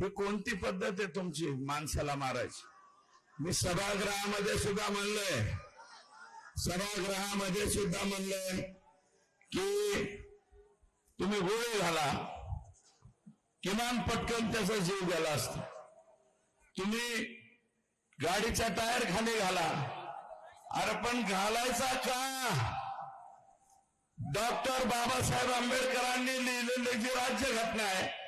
ही कोणती पद्धत आहे तुमची माणसाला मारायची? मी सभागृहामध्ये सुद्धा म्हणलंय सभागृहामध्ये सुद्धा म्हणलंय की तुम्ही गोळी घाला. किमान पटकन त्याचा जीव गेला असतो. तुम्ही गाडीचा टायर खाली घाला. अरे पण घालायचा का? डॉक्टर बाबासाहेब आंबेडकरांनी लिहिलेली जी राज्यघटना आहे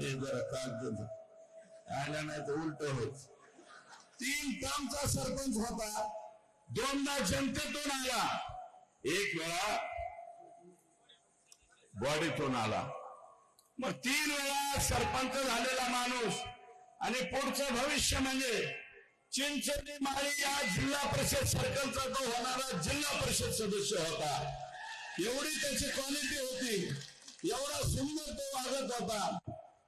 हे जरा कागद नाही तर उलट होत. तीन कामचा सरपंच होता. दोनदा जनतेतून आला. एक वेळा बॉडीतून आला. मग तीन वेळा सरपंच झालेला माणूस आणि पुढचं भविष्य म्हणजे चिंचणी माळी या जिल्हा परिषद सर्कलचा तो होणारा जिल्हा परिषद सदस्य होता. एवढी त्याची क्वालिटी होती. एवढा सुंदर तो वागत होता.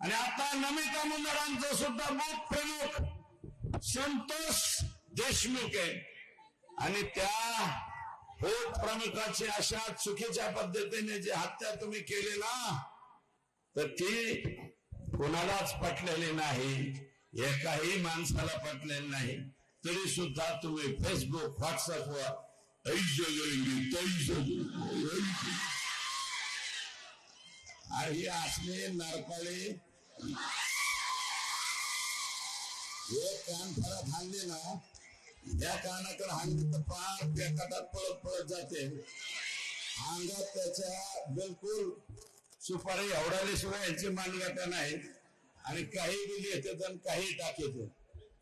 आणि आता नमिता मुंदडांचं सुद्धा बूथ प्रमुख संतोष देशमुख आहे. आणि त्या बूथ प्रमुखाची अशा चुकीच्या पद्धतीने जी हत्या तुम्ही केली ना तर ती कोणालाच पटलेली नाही एकाही माणसाला पटलेली नाही. तरी सुद्धा तुम्ही फेसबुक व्हॉट्सअपवर ऐश जगेंगे तैश आणि असले नरपाळे एक कान फरात हाणले ना. या कानाकडे हाणले तर पार त्या कटात पळत पळत जाते. अंगात त्याच्या बिलकुल सुपारी एवढाल्याशिवाय यांची मानगाटा नाही. आणि काही बी लिहितात आणि काही टाकते.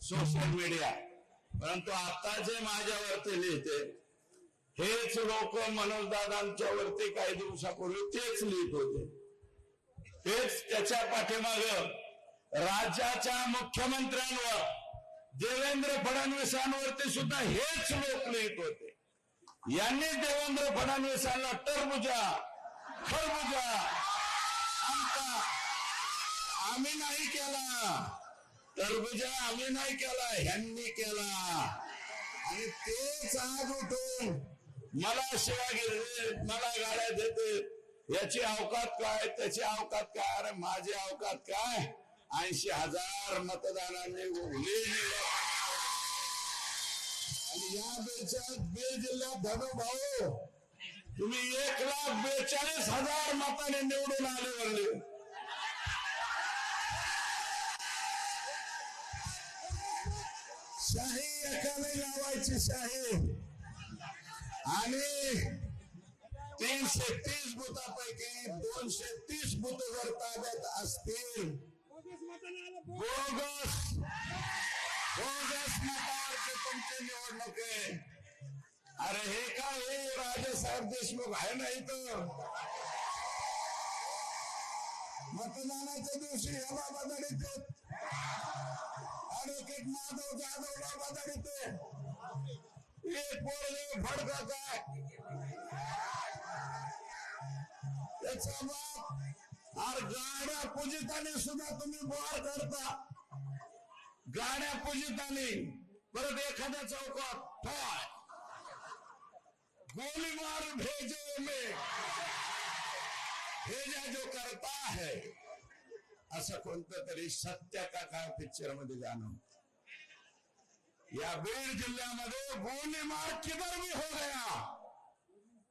सोशल मीडिया परंतु आता जे माझ्यावरती लिहिते हेच लोक मनोज दादांच्या वरती काही दिवसापूर्वी तेच लिहित होते. हेच त्याच्या पाठीमाग राज्याच्या मुख्यमंत्र्यांवर देवेंद्र फडणवीसांवरती सुद्धा हेच लोक लिहित होते. यांनी देवेंद्र फडणवीसांना टरबुजा खरबुजा आम्ही नाही केला टरबुजा आम्ही नाही केला ह्यांनी केला. आणि तेच आज उठून मला शिवा मला गाड्या देते. याची अवकात काय त्याची अवकात काय? अरे माझी अवकात काय? ऐंशी हजार मतदारांनी उघडली आणि या बेचाळीस बीड जिल्ह्यात धनु भाऊ तुम्ही एक लाख बेचाळीस हजार मताने निवडून आले वरले शाही एकाने लावायची शाही. आणि तीनशे तीस बुथापैकी दोनशे तीस बुथ जर ताब्यात असतील. बोगस. बोगस मतदारचे तुमचे निवडणूक. आहे अरे हे काय हे? राजेसाहेब देशमुख आहे ना इथं? मतदानाच्या दिवशी ह्याला बदल येते ऍडव्होकेट माधव जाधवला बदल येते एक पोरगे फडका काय त्याचा बाप आर गाड्या पूजिताने सुद्धा तुम्ही बोर करता. गाड्या पूजिताने. परत एखाद्या चौकात ठोय गोली मार भेजो में भेजा जो करता है. असं कोणतं तरी सत्य का काय पिक्चरमध्ये गाणं या बीड जिल्ह्यामध्ये गोली मार किधर भी हो गया.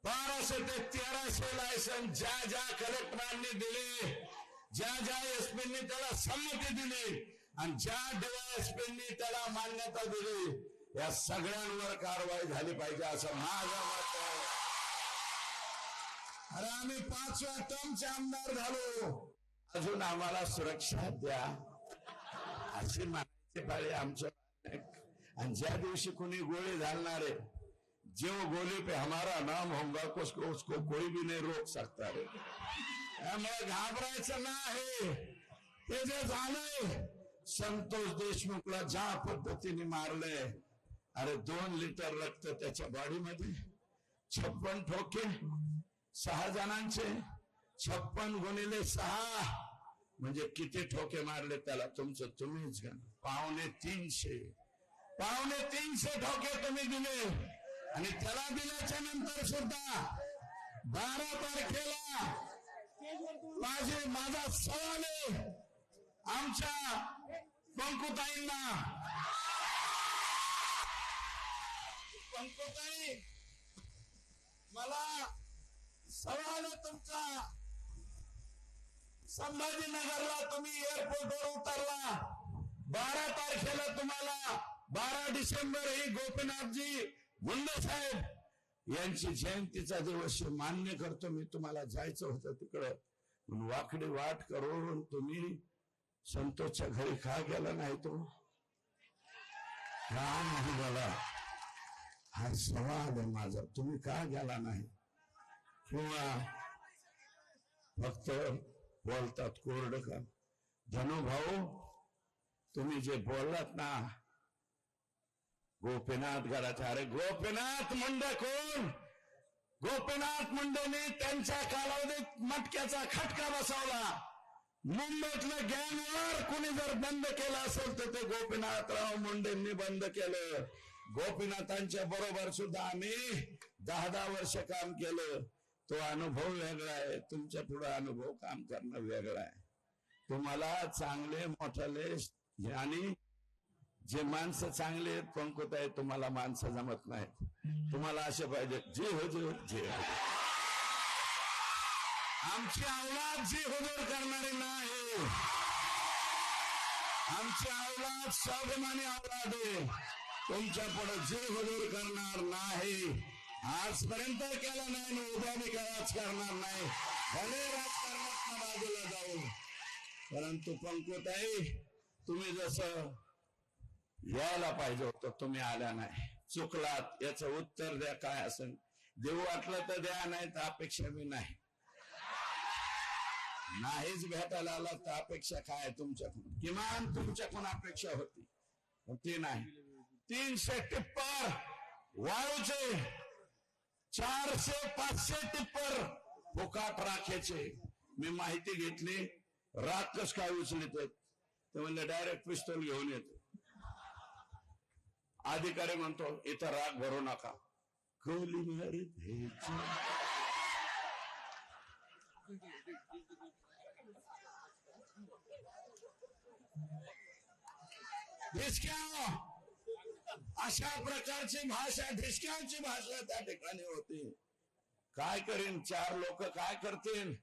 बाराशे ते तेराशे लायसन ज्या ज्या कलेक्टरांनी दिले ज्या ज्या एसपींनी त्याला संमती दिली आणि ज्या डीवायएसपींनी त्याला मान्यता दिली या सगळ्यांवर कारवाई झाली पाहिजे असं माझं मत आहे. अरे आम्ही पाचव्या टर्मचे आमदार झालो. अजून आम्हाला सुरक्षा द्या. अशी म्हणायची पाळी आमच्या आणि ज्या दिवशी कोणी गोळी घालणारे जो गोली पे हमारा नाम होगा उसको उसको कोई भी नहीं रोक सकता रे त्यामुळे घाबरायचं नाही ते जे झालंय संतोष देशमुखला ज्या पद्धतीने मारलंय अरे दोन लिटर रक्त त्याच्या बॉडीमध्ये छप्पन ठोके सहा जणांचे छप्पन गुणिले सहा म्हणजे किती ठोके मारले त्याला तुमचं तुम्हीच घ्या. पावणे तीनशे. पावणे तीनशे ठोके तुम्ही दिले. आणि त्याला दिल्याच्या नंतर सुद्धा बारा तारखेला माझे माझा सवाल आहे आमच्या पंकुताईंना. पंकुताई मला सवाल आहे तुमचा. संभाजीनगरला तुम्ही एअरपोर्टवर उतरला. बारा तारखेला तुम्हाला बारा डिसेंबर ही गोपीनाथजी मुंडे साहेब यांची जयंतीचा दिवस मान्य करतो. मी तुम्हाला जायचं होतं तिकडं. वाकडी वाट करून तुम्ही संतोषच्या घरी का गेला नाही तो? का नाही गेला? हा सवाल आहे माझा. तुम्ही का गेला नाही? किंवा फक्त बोलतात कोरड का? धनुभाऊ तुम्ही जे बोललात ना गोपीनाथ घराचा अरे गोपीनाथ मुंडे कोण? गोपीनाथ मुंडेने त्यांच्या कालावधीत मटक्याचा खटका बसवला. मुंबईतलं गॅंगवर कुणी जर बंद केलं असेल तर ते गोपीनाथराव मुंडेंनी बंद केलं. गोपीनाथांच्या बरोबर सुद्धा आम्ही दहा दहा वर्ष काम केलं. तो अनुभव वेगळा आहे. तुमच्यापुढे अनुभव काम करणं वेगळं आहे. तुम्हाला चांगले मोठाले आणि जे माणसं चांगले आहेत पंकुत आहे तुम्हाला माणसं जमत नाहीत. तुम्हाला असे पाहिजे जे हो जे हो, जे हो. आमची अवलाद जी हुजूर करणारी नाही. आमची अवलाद स्वाभिमानी अवलाद आहे. तुमच्यापुढे जी हुजूर करणार नाही. आजपर्यंत केला नाही आणि उद्या मी कराच करणार नाही. भले राजकारणात बाजूला जाऊ. परंतु पंकुताई तुम्ही जसं यायला पाहिजे होतं तुम्ही आल्या नाही. चुकलात याचं उत्तर द्या काय असेल. देऊ वाटलं तर द्या नाही तर अपेक्षा मी नाही. नाहीच भेटायला आला तर अपेक्षा काय तुमच्याकडून? किमान तुमच्याकडून अपेक्षा होती. पण ती नाही. तीनशे टिप्पर वाळूचे चारशे पाचशे टिप्पर फुकाट राखायचे मी माहिती घेतली. राख कस काय उचलित? ते म्हणले डायरेक्ट पिस्तूल घेऊन येतो. अधिकारी म्हणतो इथं राग भरू नका. गोली मारी अशा प्रकारची भाषा ढिसक्यांची भाषा त्या ठिकाणी होती. काय करीन? चार लोक काय करतील?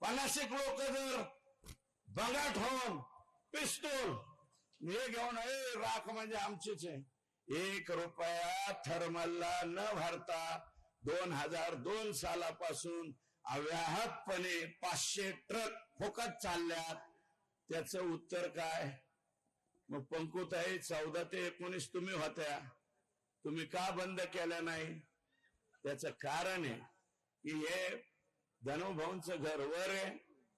पन्नाशिक लोक जर बगाट होऊन पिस्तूल. हे घेऊन ए राख म्हणजे आमचीच आहे. एक रुपया थर्मलला न भरता दोन हजार दोन सालापासून अव्याहतपणे पाचशे ट्रक फुकट चालल्यात. त्याचं उत्तर काय? मग पंकुताई चौदा ते एकोणीस तुम्ही होत्या. तुम्ही का बंद केल्या नाही? त्याचं कारण आहे की हे धनुभाऊंचं घर वर आहे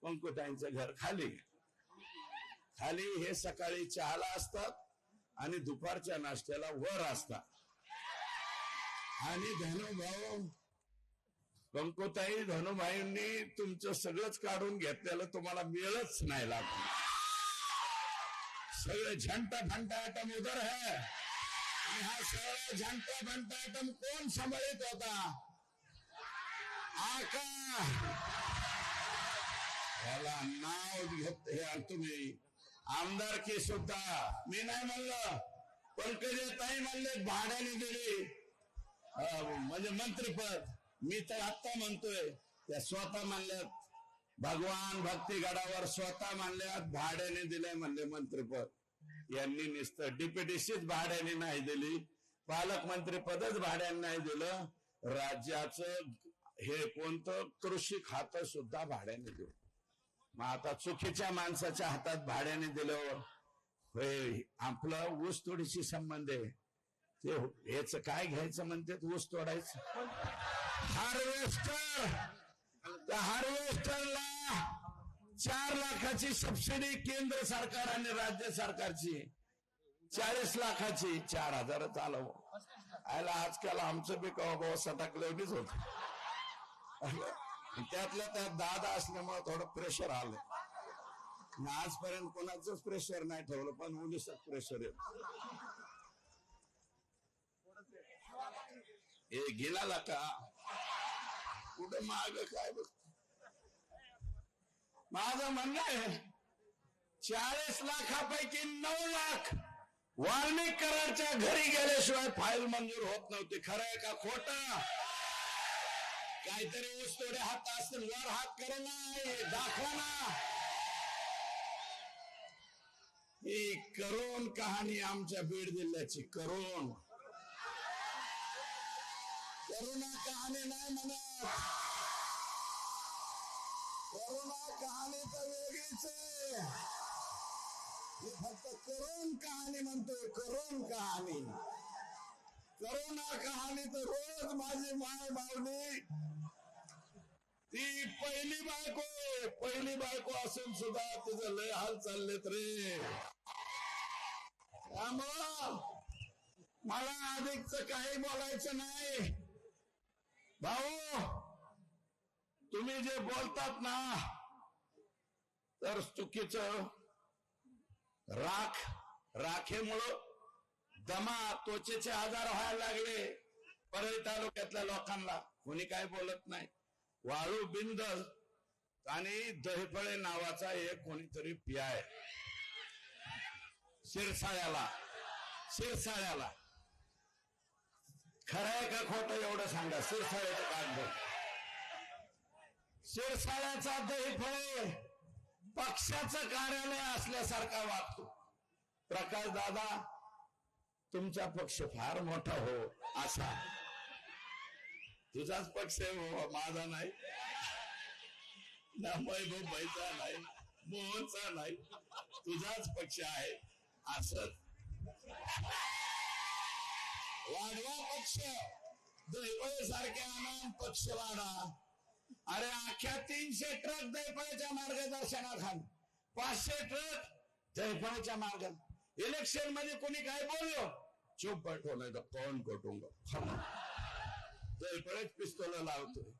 पंकुताईंचं घर खाली खाली हे सकाळी चहाला असतात आणि दुपारच्या नाश्त्याला वर असता आणि धनुभाऊ कंकोताई धनुभाईंनी तुमचं सगळंच काढून घेतलेलं तुम्हाला मिळच नाही लागलं सगळं झंटा फंटा आयटम उधर है. आणि हा सगळा झंटा फंटा आयटम कोण सांभाळीत होता? आका याला नाव घेत हे तुम्ही आमदारकी सुद्धा. मी नाही म्हणलं पंकजाताई म्हणले भाड्याने दिली. म्हणजे मंत्रीपद. मी तर आत्ता म्हणतोय त्या स्वतः म्हणल्यात भगवान भक्ती गडावर स्वतः म्हणल्यात भाड्याने दिलंय म्हणले मंत्रीपद. यांनी नुसतं डीपीडीसीच भाड्याने नाही दिली पालकमंत्री पदच भाड्याने नाही दिलं राज्याचं हे कोणतं कृषी खातं सुद्धा भाड्याने दिलं मग आता चुकीच्या माणसाच्या हातात भाड्याने दिल्यावर होय आपलं ऊस तोडीशी संबंध आहे. ते याच काय घ्यायचं म्हणते? ऊस तोडायचं. हार्वेस्टर! त्या हार्वेस्टरला चार लाखाची सबसिडी केंद्र सरकार आणि राज्य सरकारची. चाळीस लाखाची. चार हजारच आलं आयला आजकाल आमचं बी कवा सटाकलेलीच होत. त्यातल्या त्यात दादा असल्यामुळे थोडं प्रेशर आलं. आणि आजपर्यंत कोणाच प्रेशर नाही ठेवलं पण उन्नीसच प्रेशर येत. हे गेला का? कुठं माग काय बघ. माझं म्हणणं आहे चाळीस लाखापैकी नऊ लाख वाल्मिक कराडच्या घरी गेल्याशिवाय फाईल मंजूर होत नव्हती. खरं आहे का खोटा? काहीतरी ऊस तोडे हात असतील वर हात करा ना दाखवा ना. ही करोन कहाणी आमच्या बीड जिल्ह्याची करोन करुणा कहाणी नाही म्हणत. करुणा कहाणी तर वेगळीच आहे. मी फक्त करोन कहाणी म्हणतोय करोन कहाणी. करोना कहाणी तर रोज माझी माय बावली ती पहिली बायको पहिली बायको असून सुद्धा तिचं लय हाल चाललेत रे त्यामुळं मला अधिकच काही बोलायचं नाही. भाऊ तुम्ही जे बोलतात ना तर चुकीचं. राख राखेमुळं दमा त्वचेचे आजार व्हायला लागले. परळी तालुक्यातल्या लोकांना कोणी काय बोलत नाही. वाळू बिंदल आणि दहीफळे नावाचा एक कोणीतरी पियाय शिरसाळ्याला. शिरसाळ्याला. खरं आहे का खोटं एवढं सांगा. शिरसाळ्याचं कागद शिरसाळ्याचा दहीफळे पक्षाचं कार्यालय असल्यासारखा वागतो. प्रकाश दादा तुमचा पक्ष फार मोठा हो असा. तुझाच पक्ष आहे बाबा माझा नाही. ना भाईचा नाही मोहनचा नाही. तुझाच पक्ष आहे. असत वाढवा पक्ष. दैपळे सारखे आनंद पक्ष वाढा. अरे अख्ख्या तीनशे ट्रक दैपळ्याच्या मार्गदर्शनाखाली. पाचशे ट्रक दैपळ्याच्या मार्गात इलेक्शनमध्ये कोणी काय बोललो? चुप बैठो नाही तर कोण कटुंग परत पिस्तोल लावतोय.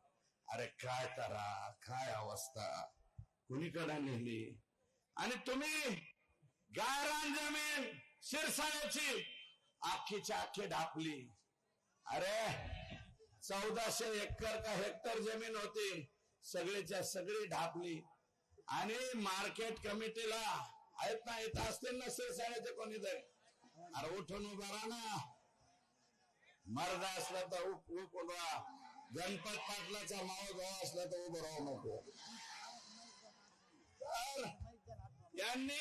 अरे काय करा काय अवस्था. कुणीकडे नेली? आणि तुम्ही गायरान जमीन शिरसाळ्याची आखीच्या आखी ढापली. अरे चौदाशे एकर का हेक्टर जमीन होती सगळीच्या सगळी ढापली. आणि मार्केट कमिटीला आहेत ना येत असतील ना शिरसाळ्याचे कोणीतरी? अरे उठून उभा राहा ना. मर्द असला तर उप राहा गणपत पाटलाचा माव गाव असला तर उभं राहू नको. तर यांनी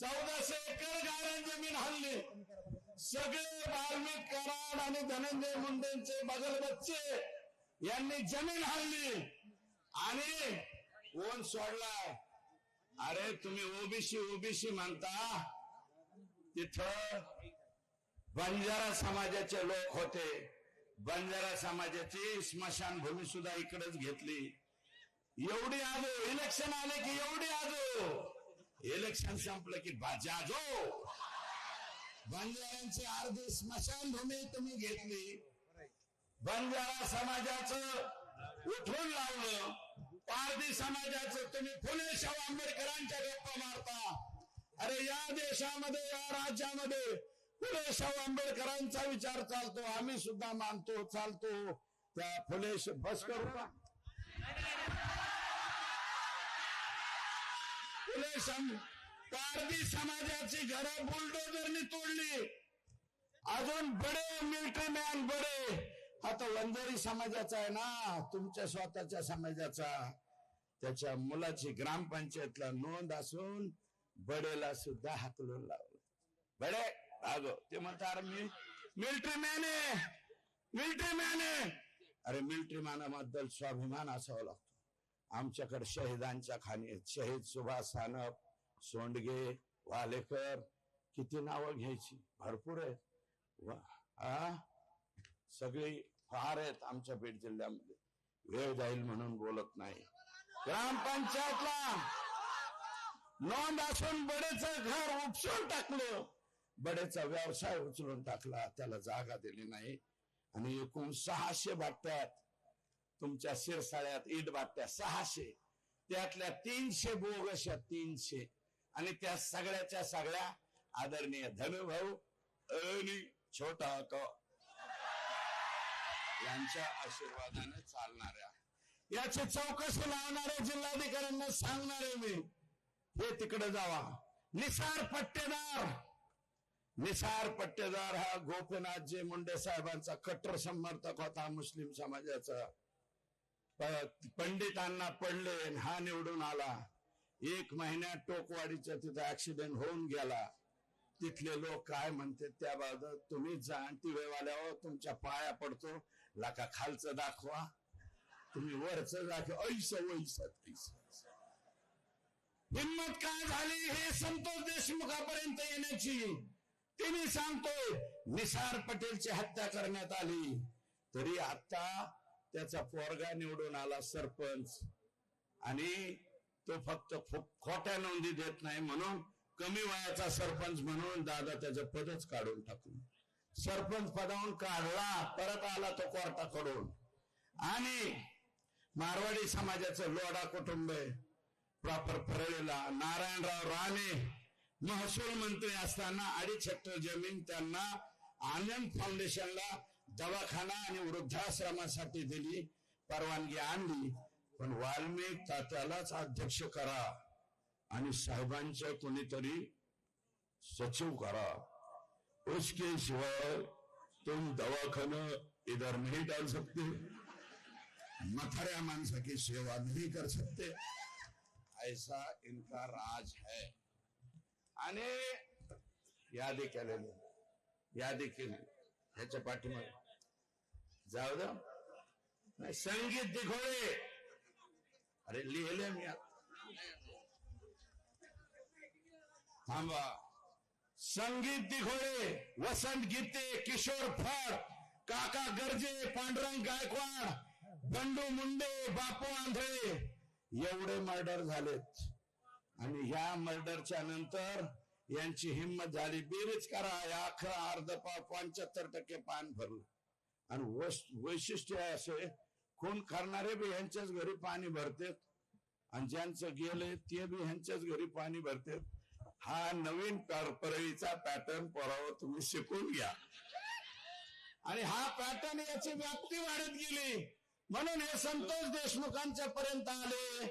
चौदाशे एकर गायरान जमीन हल्ली सगळे वाल्मिक कराड आणि धनंजय मुंडेंचे बगल बच्चे यांनी जमीन हल्ली आणि कोण सोडलाय. अरे तुम्ही ओबीसी ओबीसी म्हणता. तिथं बंजारा समाजाचे लोक होते. बंजारा समाजाची स्मशानभूमी सुद्धा इकडेच घेतली. एवढी आजो इलेक्शन आले की एवढी आजो. इलेक्शन संपलं की जाजो बंजाऱ्यांची अर्धी स्मशानभूमी तुम्ही घेतली. बंजारा समाजाचं उठून लावलं. पारधी समाजाचं तुम्ही फुले शाहू आंबेडकरांच्या गप्पा मारता. अरे या देशामध्ये या राज्यामध्ये फुले शाहू आंबेडकरांचा विचार चालतो आम्ही सुद्धा मानतो चालतो. त्या फुले बस करू का फुले पारधी समाजाची घरं बुलडोजरनी तोडली. अजून बडे मिल्ट्री मॅन बडे. आता वंजारी समाजाचा आहे ना तुमच्या स्वतःच्या समाजाचा. त्याच्या मुलाची ग्रामपंचायतला नोंद असून बडेला सुद्धा हाकलून लावलं. बडे! अगं ते म्हणतात मी मिलिटरी मॅन आहे. मिलिटरी मॅन आहे. अरे मिलिटरी मॅनाबद्दल स्वाभिमान असावा लागतो. आमच्याकडे शहीदांच्या खाणी शहीद सुभाष सानप सोंडगे वालेकर. किती नावं घ्यायची? भरपूर आहेत. सगळी फार आहेत आमच्या बीड जिल्ह्यामध्ये. वेळ जाईल म्हणून बोलत नाही. ग्रामपंचायतला नोंद असून बडेच घर उपसून टाकलं. बडेचा व्यवसाय उचलून टाकला त्याला जागा दिली नाही. आणि एकूण सहाशे बाट्यात तुमच्या शिरसाळ्यात ईट बाट्या सहाशे त्यातल्या तीनशे बोगशा तीनशे. आणि त्या सगळ्याच्या सगळ्या आदरणीय धनुभाऊ आणि छोटा क यांच्या आशीर्वादाने चालणाऱ्या. याची चौकशी लावणाऱ्या जिल्हाधिकाऱ्यांना सांगणारे मी हे तिकडे जावा. निसार पट्टेदार. निसार पट्टेदार हा गोपीनाथजी मुंडे साहेबांचा कट्टर समर्थक होता मुस्लिम समाजाचा. पंडितांना पडले हा निवडून आला. एक महिन्यात टोकवाडीच्या तिथे ऍक्सिडेंट होऊन गेला. तिथले लोक काय म्हणते त्याबाबत तुम्ही जा आणि हो, तुमच्या पाया पडतो. लाका खालचं दाखवा. तुम्ही वरचं दाखवा. ऐस वैस हिंमत काय झाली? हे संतोष देशमुखापर्यंत येण्याची. ते मी सांगतोय निसार पटेलची हत्या करण्यात आली. तरी आता त्याचा पोरगा निवडून आला सरपंच. आणि तो फक्त खोट्या नोंदी देत नाही म्हणून कमी वयाचा सरपंच म्हणून दादा त्याचं पदच काढून टाकून. सरपंच पदावून काढला परत आला तो कोर्टाकडून. आणि मारवाडी समाजाचं लोढा कुटुंब आहे. प्रॉपर परळीला नारायणराव राणे महसूल मंत्री असताना अडीच हेक्टर जमीन त्यांना आनंद फाउंडेशनला दवाखाना आणि वृद्धाश्रमासाठी दिली परवानगी आणली. पण वाल्मिक तात्यालाच अध्यक्ष करा आणि साहेबांच्या कोणीतरी सचिव करा. उसके सिवाय तुम दवाखाना इधर नहीं डाल सकते. मथाऱ्या माणसा की सेवा नहीं कर सकते. ऐसा इनका राज है। आणि यादी केलेली. यादी केली. ह्याच्या पाठीमागे. जाऊ द. नाही संगीत दिघोळे. अरे लिहिले मी थांबा. संगीत दिघोळे वसंत गीते किशोर फड काका गर्जे पांडुरंग गायकवाड बंडू मुंडे बापू आंधळे. एवढे मर्डर झालेत. आणि ह्या मर्डरच्या नंतर यांची हिंमत झाली बेरीज करा या अखरा अर्ध पाव पंच्याहत्तर टक्के पान भरलं. आणि वैशिष्ट्य आहे असे खून करणारे बी ह्यांच्याच घरी पाणी भरतेत आणि ज्यांचं गेले ते बी ह्यांच्याच घरी पाणी भरतेत. हा नवीन पर- परळीचा पॅटर्न पोरावर तुम्ही शिकून घ्या. आणि हा पॅटर्न याची व्याप्ती वाढत गेली. म्हणून हे संतोष देशमुखांच्या पर्यंत आले.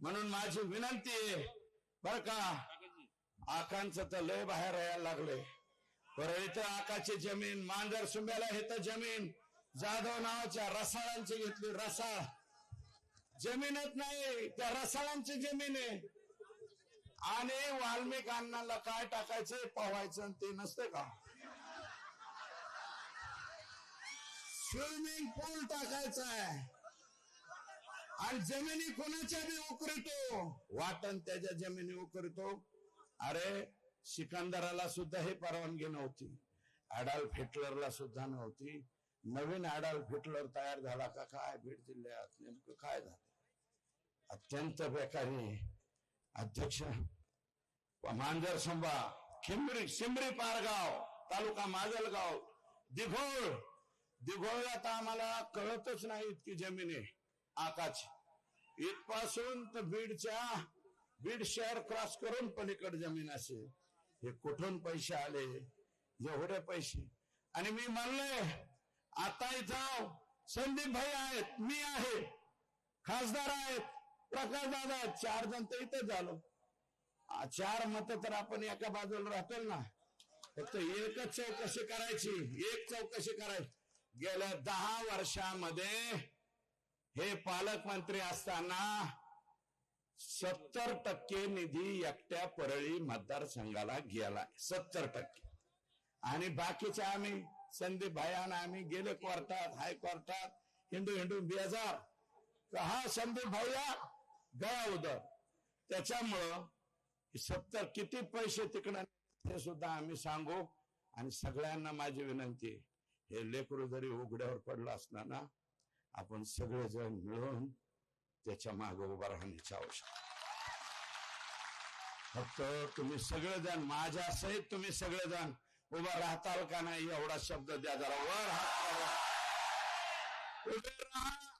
म्हणून माझी विनंती आहे बर का? आकांचं तर लय बाहेर यायला लागले परळी तर आकाची जमीन मांजर सुंब्याला हे तर जमीन. जाधव नावाच्या रसाळांची घेतली रसाळ. जमीनच नाही त्या रसाळांची जमीन आहे. आणि वाल्मिक अण्णाला काय टाकायचंय? पवायचं आणि ते नसते का? स्विमिंग पूल टाकायचा आहे. आणि जमिनी कोणाच्या बी उकरतो? वाटण त्याच्या जमिनी उकरतो. अरे सिकंदराला सुद्धा ही परवानगी नव्हती. अडाल्फ हिटलरला सुद्धा नव्हती. नवीन अडाल्फ हिटलर तयार झाला का काय बीड जिल्ह्यात? नेमकं काय झालं? अत्यंत बेकारी. अध्यक्ष मांजर संभा खिंबरी शिंबरी पारगाव तालुका माजलगाव दिघोळ. दिघोळला तर आम्हाला कळतच नाही इतकी जमीन. आहे आकाश इथपासून तर बीडच्या बीड शहर क्रॉस करून पलीकडे जमीन असेल हे कुठून पैसे आले? एवढे पैसे. आणि मी म्हणले आता इथं संदीप भाई आहेत मी आहे. खासदार आहेत प्रकाश दादा आहेत. चार जण तर इथे झालो. चार मत तर आपण एका बाजूला राहतो ना. फक्त एकच चौकशी करायची. एक चौकशी करायची गेल्या दहा वर्षामध्ये हे पालकमंत्री असताना सत्तर टक्के निधी एकट्या परळी मतदारसंघाला गेला सत्तर टक्के. आणि बाकीच्या आम्ही संदीप भायान आम्ही गेले कोर्टात हायकोर्टात हिंदू हिंदू बेजार. हा संदीप भाया गया उदर त्याच्यामुळं सत्तर किती पैसे तिकडं ते सुद्धा आम्ही सांगू. आणि सगळ्यांना माझी विनंती हे लेकरू जरी उघड्यावर पडलं असणार ना आपण सगळेजण मिळून त्याच्यामागे उभा राहण्याची आवश्यकता फक्त तुम्ही सगळेजण माझ्या सहित तुम्ही सगळेजण उभा राहताल का नाही एवढा शब्द द्या जरा वर हात उभे राहा.